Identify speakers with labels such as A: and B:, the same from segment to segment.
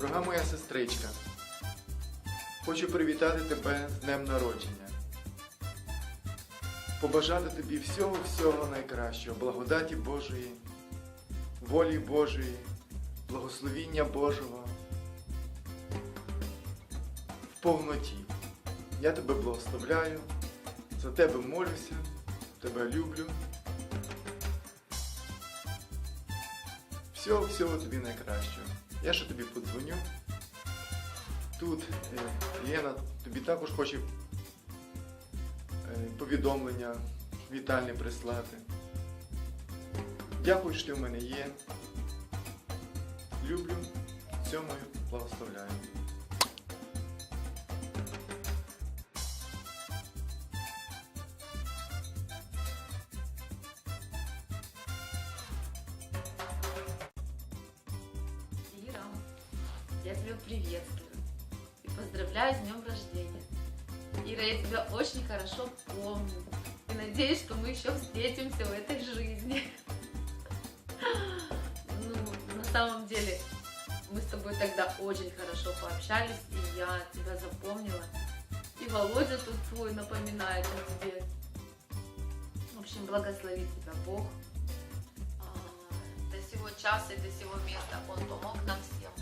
A: Дорога моя сестричка, хочу привітати тебе з днем народження. Побажати тобі всього-всього найкращого, благодаті Божої, волі Божої, благословіння Божого в повноті. Я тебе благословляю, за тебе молюся, тебе люблю. Всього, всього тобі найкращого. Я ще тобі подзвоню. Тут е, Лена тобі також хоче е, повідомлення вітальне прислати. Дякую, що ти в мене є. Люблю, цьому благословляю.
B: Тебя приветствую и поздравляю с днем рождения. Ира, я тебя очень хорошо помню и надеюсь, что мы еще встретимся в этой жизни. Ну, на самом деле, мы с тобой тогда очень хорошо пообщались, и я тебя запомнила. И Володя тут твой напоминает о тебе. В общем, благослови тебя Бог. А, До сего часа и до сего места Он помог нам всем.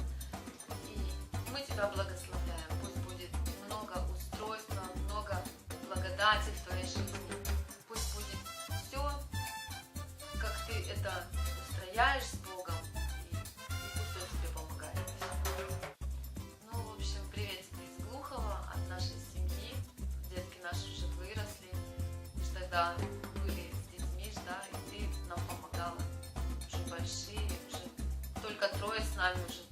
B: Мы тебя благословляем. Пусть будет много устройства, много благодати в твоей жизни. Пусть будет все, как ты это устрояешь с Богом. И, и пусть Он тебе помогает. Ну, в общем, приветствие из Глухова от нашей семьи. Детки наши уже выросли. Же тогда были с детьми, да, и ты нам помогала. Уже большие, уже только трое с нами уже